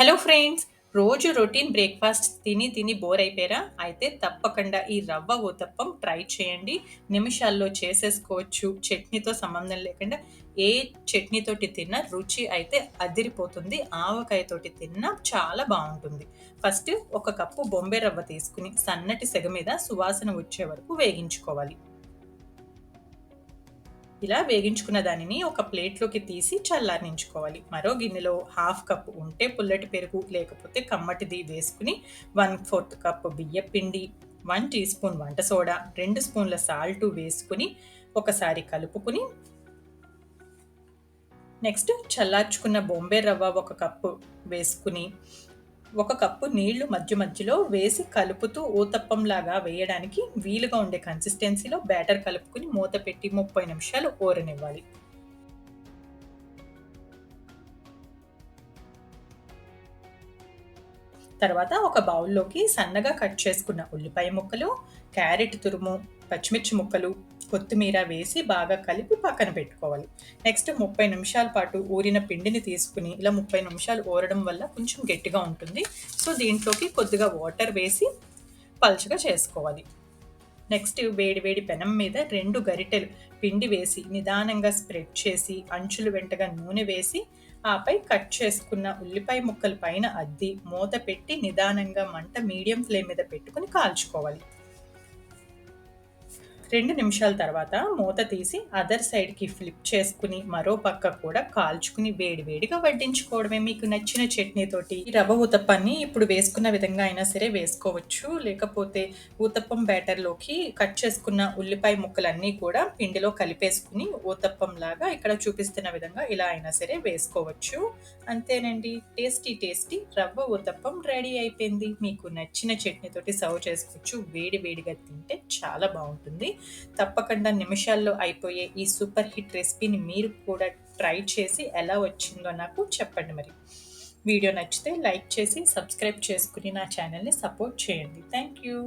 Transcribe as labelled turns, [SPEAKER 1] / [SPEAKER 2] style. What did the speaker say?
[SPEAKER 1] Hello friends రోజు routine breakfast తిని తిని బోర్ అయిపోయారా? అయితే తప్పకుండా ఈ రవ్వ ఊతప్పం ట్రై చేయండి. నిమిషాల్లో చేసేసుకోవచ్చు. చట్నీతో సంబంధం లేకుండా ఏ చట్నీతోటి తిన్నా రుచి అయితే అదిరిపోతుంది. ఆవకాయతోటి తిన్నా చాలా బాగుంటుంది. ఫస్ట్ ఒక కప్పు బొంబే రవ్వ తీసుకుని సన్నటి సెగ మీద సువాసన వచ్చే వరకు వేగించుకోవాలి. ఇలా వేగించుకున్న దానిని ఒక ప్లేట్లోకి తీసి చల్లారించుకోవాలి మరో గిన్నెలో హాఫ్ కప్ ఉంటే పుల్లటి పెరుగు లేకపోతే కమ్మటిది వేసుకుని వన్ ఫోర్త్ కప్ బియ్య పిండి వన్ టీ స్పూన్ వంట సోడా రెండు స్పూన్ల సాల్ట్ వేసుకుని ఒకసారి కలుపుకుని నెక్స్ట్ చల్లార్చుకున్న బొంబే రవ్వ ఒక కప్పు వేసుకుని ఒక కప్పు నీళ్ళు మధ్య మధ్యలో వేసి కలుపుతూ ఊతప్పంలాగా వేయడానికి వీలుగా ఉండే కన్సిస్టెన్సీలో బ్యాటర్ కలుపుకుని మూత పెట్టి ముప్పై నిమిషాలు ఊరనివ్వాలి తర్వాత ఒక బౌల్లోకి సన్నగా కట్ చేసుకున్న ఉల్లిపాయ ముక్కలు క్యారెట్ తురుము పచ్చిమిర్చి ముక్కలు కొత్తిమీర వేసి బాగా కలిపి పక్కన పెట్టుకోవాలి. నెక్స్ట్ ముప్పై నిమిషాల పాటు ఊరిన పిండిని తీసుకుని ఇలా ముప్పై నిమిషాలు ఊరడం వల్ల కొంచెం గట్టిగా ఉంటుంది. సో దీంట్లోకి కొద్దిగా వాటర్ వేసి పలుచగా చేసుకోవాలి. నెక్స్ట్ వేడి వేడి పెనం మీద రెండు గరిటెలు పిండి వేసి నిదానంగా స్ప్రెడ్ చేసి అంచులు వెంటగా నూనె వేసి ఆపై కట్ చేసుకున్న ఉల్లిపాయ ముక్కల పైన అద్ది మూత పెట్టి నిదానంగా మంట మీడియం ఫ్లేమ్ మీద పెట్టుకుని కాల్చుకోవాలి. రెండు నిమిషాల తర్వాత మూత తీసి అదర్ సైడ్కి ఫ్లిప్ చేసుకుని మరో పక్క కూడా కాల్చుకుని వేడి వేడిగా వడ్డించుకోవడమే మీకు నచ్చిన చట్నీతోటి. ఈ రవ్వ ఊతప్పాన్ని ఇప్పుడు వేసుకున్న విధంగా అయినా సరే వేసుకోవచ్చు. లేకపోతే ఊతప్పం బ్యాటర్లోకి కట్ చేసుకున్న ఉల్లిపాయ ముక్కలన్నీ కూడా పిండిలో కలిపేసుకుని ఊతప్పం లాగా ఇక్కడ చూపిస్తున్న విధంగా ఇలా అయినా సరే వేసుకోవచ్చు. అంతేనండి. టేస్టీ టేస్టీ రవ్వ ఊతప్పం రెడీ అయిపోయింది. మీకు నచ్చిన చట్నీతోటి సర్వ్ చేసుకోవచ్చు. వేడి వేడిగా తింటే చాలా బాగుంటుంది. తప్పకుండా నిమిషాల్లో అయిపోయే ఈ సూపర్ హిట్ రెసిపీని మీరు కూడా ట్రై చేసి ఎలా వచ్చిందో నాకు చెప్పండి మరి. వీడియో నచ్చితే లైక్ చేసి సబ్స్క్రైబ్ చేసుకుని నా ఛానల్ని సపోర్ట్ చేయండి. Thank you.